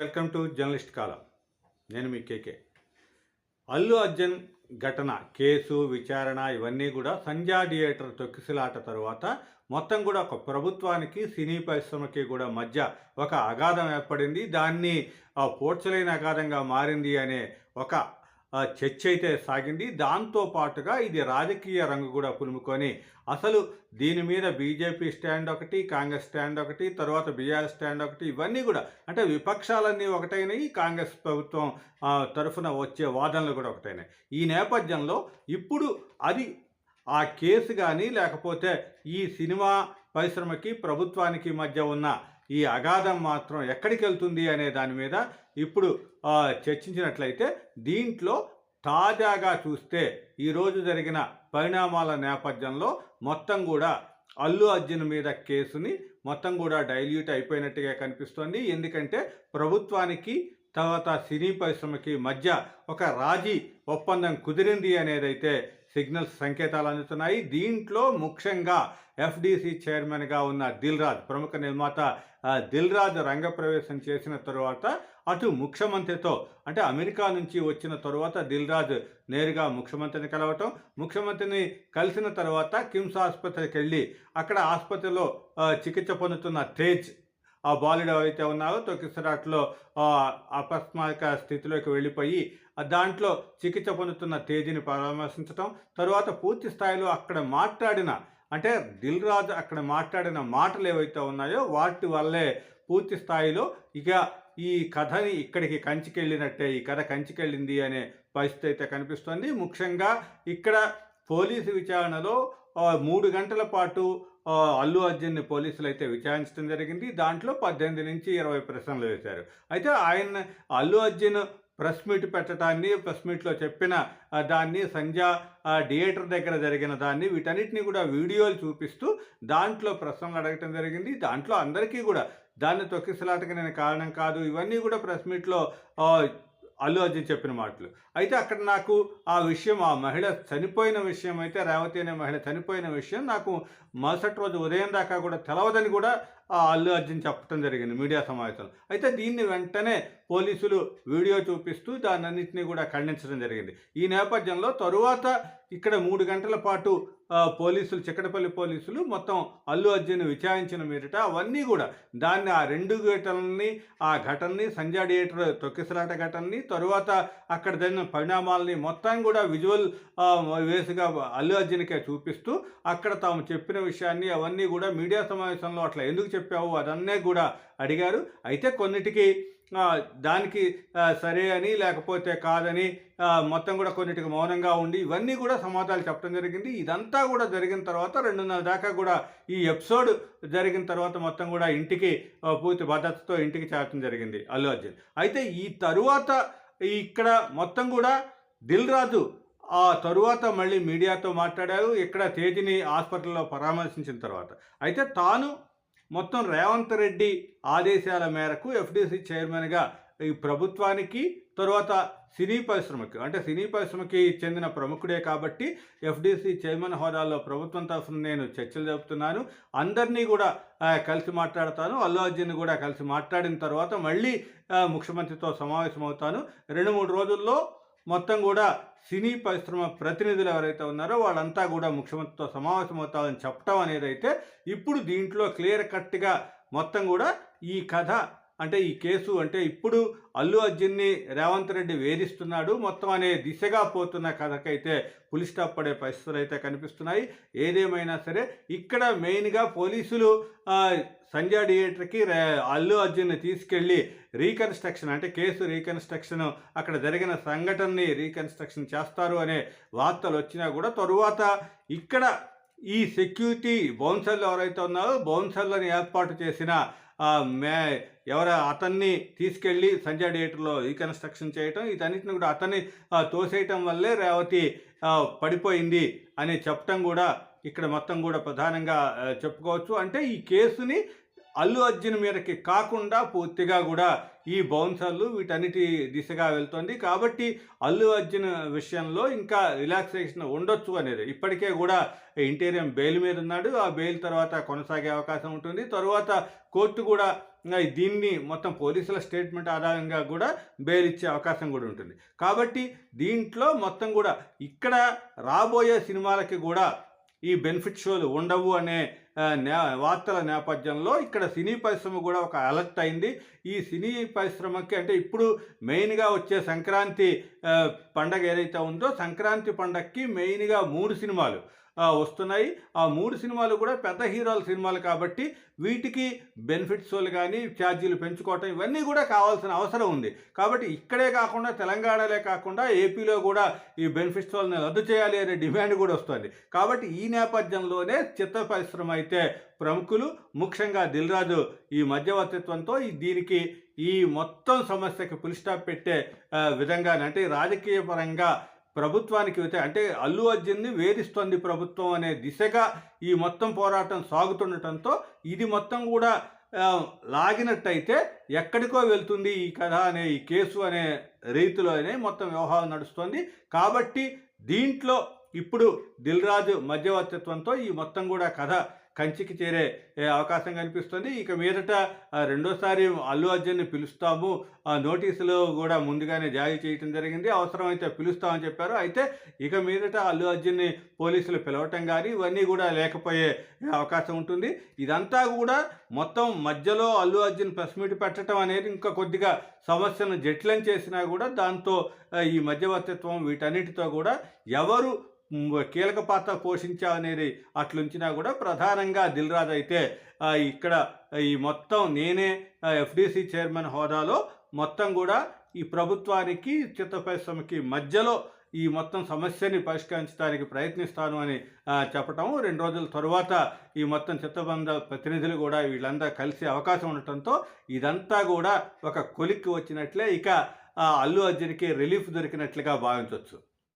Welcome to journalist కాలం. నేను మీ కేకే. అల్లు అర్జున్ ఘటన case విచారణ ఇవన్నీ కూడా సంజా థియేటర్ తొక్కిసలాట తరువాత మొత్తం కూడా ఒక ప్రభుత్వానికి సినీ పరిశ్రమకి కూడా మధ్య ఒక అగాధం ఏర్పడింది. దాన్ని ఆ, పోడ్చలేని అగాధంగా మారింది అనే ఒక చర్చ అయితే సాగింది. దాంతో పాటుగా ఇది రాజకీయ రంగు కూడా పులుముకొని అసలు దీని మీద బీజేపీ స్టాండ్ ఒకటి కాంగ్రెస్ స్టాండ్ ఒకటి తర్వాత బీఆర్ స్టాండ్ ఒకటి ఇవన్నీ కూడా అంటే విపక్షాలన్నీ ఒకటైనాయి కాంగ్రెస్ ప్రభుత్వం తరఫున వచ్చే వాదనలు కూడా ఒకటైనాయి. ఈ నేపథ్యంలో ఇప్పుడు అది ఆ కేసు కానీ లేకపోతే ఈ సినిమా పరిశ్రమకి ప్రభుత్వానికి మధ్య ఉన్న ఈ అగాధం మాత్రం ఎక్కడికి వెళ్తుంది అనే దాని మీద ఇప్పుడు చర్చించినట్లయితే దీంట్లో తాజాగా చూస్తే ఈరోజు జరిగిన పరిణామాల నేపథ్యంలో మొత్తం కూడా అల్లు అర్జున్ మీద కేసుని మొత్తం కూడా డైల్యూట్ అయిపోయినట్టుగా కనిపిస్తోంది. ఎందుకంటే ప్రభుత్వానికి తర్వాత సినీ పరిశ్రమకి మధ్య ఒక రాజీ ఒప్పందం కుదిరింది అనేదైతే సిగ్నల్స్ సంకేతాలు అందుతున్నాయి దీంట్లో ముఖ్యంగా ఎఫ్డీసీ చైర్మన్గా ఉన్న దిల్ రాజ్ ప్రముఖ నిర్మాత దిల్రాజ్ దిల్ రాజ్ రంగప్రవేశం చేసిన తరువాత అటు ముఖ్యమంత్రితో అంటే అమెరికా నుంచి వచ్చిన తరువాత దిల్ రాజ్ నేరుగా ముఖ్యమంత్రిని కలవటం ముఖ్యమంత్రిని కలిసిన తర్వాత కిమ్స్ ఆసుపత్రికి వెళ్ళి అక్కడ ఆసుపత్రిలో చికిత్స పొందుతున్న తేజ్ ఆ బాలుడు అయితే ఉన్నారో తొక్కిసరాట్లో అపస్మారక స్థితిలోకి వెళ్ళిపోయి దాంట్లో చికిత్స పొందుతున్న తేజీని పరామర్శించటం తరువాత పూర్తి స్థాయిలో అక్కడ మాట్లాడిన అంటే దిల్ రాజు అక్కడ మాట్లాడిన మాటలు ఏవైతే ఉన్నాయో వాటి వల్లే పూర్తి స్థాయిలో ఇక ఈ కథని ఇక్కడికి కంచికెళ్ళినట్టే ఈ కథ కంచికెళ్ళింది అనే పరిస్థితి అయితే కనిపిస్తుంది. ముఖ్యంగా ఇక్కడ పోలీసు విచారణలో మూడు గంటల పాటు అల్లు అర్జున్ని పోలీసులు అయితే విచారించడం జరిగింది. దాంట్లో పద్దెనిమిది నుంచి ఇరవై ప్రశ్నలు వేశారు. అయితే ఆయన అల్లు అర్జున్ ప్రెస్ మీట్ పెట్టడాన్ని ప్రెస్ మీట్లో చెప్పిన దాన్ని సంజా థియేటర్ దగ్గర జరిగిన దాన్ని వీటన్నిటిని కూడా వీడియోలు చూపిస్తూ దాంట్లో ప్రశ్నలు అడగటం జరిగింది. దాంట్లో అందరికీ కూడా దాన్ని తొక్కిసలాటకి నేను కారణం కాదు. ఇవన్నీ కూడా ప్రెస్ మీట్లో అల్లు అర్జున్ చెప్పిన మాటలు. అయితే అక్కడ నాకు ఆ విషయం ఆ మహిళ చనిపోయిన విషయం అయితే రేవతి అనే మహిళ చనిపోయిన విషయం నాకు మరుసటి రోజు ఉదయం దాకా కూడా తెలవదని కూడా ఆ అల్లు అర్జున్ చెప్పడం జరిగింది మీడియా సమావేశంలో. అయితే దీన్ని వెంటనే పోలీసులు వీడియో చూపిస్తూ దాని అన్నింటినీ కూడా ఖండించడం జరిగింది. ఈ నేపథ్యంలో తరువాత ఇక్కడ మూడు గంటల పాటు పోలీసులు చిక్కడపల్లి పోలీసులు మొత్తం అల్లు అర్జున్ విచారించిన మీదట అవన్నీ కూడా దాన్ని ఆ రెండు ఘటనల్ని ఆ ఘటనని సంజయ్ థియేటర్ తొక్కిసలాట ఘటనని తరువాత అక్కడ జరిగిన పరిణామాలని మొత్తం కూడా విజువల్ వేసుగా అల్లు అర్జున్కే చూపిస్తూ అక్కడ తాము చెప్పిన విషయాన్ని అవన్నీ కూడా మీడియా సమావేశంలో అట్లా ఎందుకు చెప్పావు? అదన్నీ కూడా అడిగారు. అయితే కొన్నిటికి దానికి సరే అని లేకపోతే కాదని మొత్తం కూడా కొన్నిటికి మౌనంగా ఉండి ఇవన్నీ కూడా సమాధానాలు చెప్పడం జరిగింది. ఇదంతా కూడా జరిగిన తర్వాత రెండున్నర దాకా కూడా ఈ ఎపిసోడ్ జరిగిన తర్వాత మొత్తం కూడా ఇంటికి పూర్తి భద్రతతో ఇంటికి చేరడం జరిగింది అల్లు అర్జున్. అయితే ఈ తరువాత ఇక్కడ మొత్తం కూడా దిల్ రాజు ఆ తరువాత మళ్ళీ మీడియాతో మాట్లాడారు. ఇక్కడ తేజీని హాస్పిటల్లో పరామర్శించిన తర్వాత. అయితే తాను మొత్తం రేవంత్ రెడ్డి ఆదేశాల మేరకు ఎఫ్డిసి చైర్మన్గా ఈ ప్రభుత్వానికి తరువాత సినీ పరిశ్రమకి అంటే సినీ పరిశ్రమకి చెందిన ప్రముఖుడే కాబట్టి ఎఫ్డిసి చైర్మన్ హోదాలో ప్రభుత్వం తరఫున నేను చర్చలు జరుపుతున్నాను. అందరినీ కూడా కలిసి మాట్లాడతాను. అల్లు అర్జున్ కూడా కలిసి మాట్లాడిన తర్వాత మళ్ళీ ముఖ్యమంత్రితో సమావేశం అవుతాను రెండు మూడు రోజుల్లో మొత్తం కూడా సినీ పరిశ్రమ ప్రతినిధులు ఎవరైతే ఉన్నారో వాళ్ళంతా కూడా ముఖ్యమంత్రితో సమావేశమవుతారని చెప్పడం అనేది అయితే ఇప్పుడు దీంట్లో క్లియర్ కట్గా మొత్తం కూడా ఈ కథ అంటే ఈ కేసు అంటే ఇప్పుడు అల్లు అర్జున్ని రేవంత్ రెడ్డి వేధిస్తున్నాడు మొత్తం అనే దిశగా పోతున్న కథకైతే పులి స్టాప్ పడే పరిస్థితులు అయితే కనిపిస్తున్నాయి. ఏదేమైనా సరే ఇక్కడ మెయిన్గా పోలీసులు సంజయ్ థియేటర్కి రే- అల్లు అర్జున్ని తీసుకెళ్ళి రీకన్స్ట్రక్షన్ అంటే కేసు రీకన్స్ట్రక్షన్ అక్కడ జరిగిన సంఘటనని రీకన్స్ట్రక్షన్ చేస్తారు అనే వార్తలు వచ్చినా కూడా తరువాత ఇక్కడ ఈ సెక్యూరిటీ బౌన్సర్లు ఎవరైతే ఉన్నారో బౌన్సర్లను ఏర్పాటు చేసిన మే ఎవరు అతన్ని తీసుకెళ్ళి సంజయ్ థియేటర్లో రీకన్స్ట్రక్షన్ చేయటం ఇదన్నిటిని కూడా అతన్ని తోసేయటం వల్లే రేవతి పడిపోయింది అని చెప్పటం కూడా ఇక్కడ మొత్తం కూడా ప్రధానంగా చెప్పుకోవచ్చు. అంటే ఈ కేసుని అల్లు అర్జున్ మీదకి కాకుండా పూర్తిగా కూడా ఈ బౌన్సర్లు వీటన్నిటి దిశగా వెళ్తుంది. కాబట్టి అల్లు అర్జున్ విషయంలో ఇంకా రిలాక్సేషన్ ఉండొచ్చు అనేది. ఇప్పటికే కూడా ఇంటీరియం బెయిల్ మీద ఉన్నాడు. ఆ బెయిల్ తర్వాత కొనసాగే అవకాశం ఉంటుంది. తరువాత కోర్టు కూడా దీన్ని మొత్తం పోలీసుల స్టేట్మెంట్ ఆధారంగా కూడా బెయిల్ ఇచ్చే అవకాశం కూడా ఉంటుంది. కాబట్టి దీంట్లో మొత్తం కూడా ఇక్కడ రాబోయే సినిమాలకి కూడా ఈ బెనిఫిట్ షోలు ఉండవు అనే వార్తల నేపథ్యంలో ఇక్కడ సినీ పరిశ్రమ కూడా ఒక అలర్ట్ అయింది. ఈ సినీ పరిశ్రమకి అంటే ఇప్పుడు మెయిన్గా వచ్చే సంక్రాంతి పండగ ఏదైతే ఉందో సంక్రాంతి పండగకి మెయిన్గా మూడు సినిమాలు వస్తున్నాయి. ఆ మూడు సినిమాలు కూడా పెద్ద హీరోల సినిమాలు కాబట్టి వీటికి బెనిఫిట్స్ కానీ ఛార్జీలు పెంచుకోవటం ఇవన్నీ కూడా కావాల్సిన అవసరం ఉంది. కాబట్టి ఇక్కడే కాకుండా తెలంగాణలే కాకుండా ఏపీలో కూడా ఈ బెనిఫిట్స్ వాళ్ళని రద్దు చేయాలి అనే డిమాండ్ కూడా వస్తుంది. కాబట్టి ఈ నేపథ్యంలోనే చిత్ర పరిశ్రమ అయితే ప్రముఖులు ముఖ్యంగా దిల్ రాజు ఈ మధ్యవర్తిత్వంతో ఈ దీనికి ఈ మొత్తం సమస్యకి పులిస్టాప్ పెట్టే ఆ, విధంగానే అంటే రాజకీయ పరంగా ప్రభుత్వానికి అయితే అంటే అల్లు అర్జున్ని వేధిస్తోంది ప్రభుత్వం అనే దిశగా ఈ మొత్తం పోరాటం సాగుతుండటంతో ఇది మొత్తం కూడా లాగినట్టయితే ఎక్కడికో వెళ్తుంది ఈ కథ అనే ఈ కేసు అనే రీతిలోనే మొత్తం వ్యవహారం నడుస్తోంది. కాబట్టి దీంట్లో ఇప్పుడు దిల్ రాజు మధ్యవర్తిత్వంతో ఈ మొత్తం కూడా కథ కంచికి చేరే అవకాశం కనిపిస్తుంది. ఇక మీదట రెండోసారి అల్లు అర్జున్ని పిలుస్తాము. ఆ నోటీసులు కూడా ముందుగానే జారీ చేయటం జరిగింది. అవసరమైతే పిలుస్తామని చెప్పారు. అయితే ఇక మీదట అల్లు అర్జున్ని పోలీసులు పిలవటం కానీ ఇవన్నీ కూడా లేకపోయే అవకాశం ఉంటుంది. ఇదంతా కూడా మొత్తం మధ్యలో అల్లు అర్జున్ ప్రెస్ మీట్ పెట్టడం అనేది ఇంకా కొద్దిగా సమస్యను జట్లం చేసినా కూడా దాంతో ఈ మధ్యవర్తిత్వం వీటన్నిటితో కూడా ఎవరు కీలక పాత్ర పోషించాలనేది అట్లుంచినా కూడా ప్రధానంగా దిల్రాజ్ అయితే ఇక్కడ ఈ మొత్తం నేనే ఎఫ్డిసి చైర్మన్ హోదాలో మొత్తం కూడా ఈ ప్రభుత్వానికి చిత్త పరిశ్రమకి మధ్యలో ఈ మొత్తం సమస్యని పరిష్కరించడానికి ప్రయత్నిస్తాను అని చెప్పటం. రెండు రోజుల తరువాత ఈ మొత్తం చిత్తబంధ ప్రతినిధులు కూడా వీళ్ళందరూ కలిసే అవకాశం ఉండటంతో ఇదంతా కూడా ఒక కొలిక్కి వచ్చినట్లే ఇక అల్లు అర్జున్కి రిలీఫ్ దొరికినట్లుగా భావించవచ్చు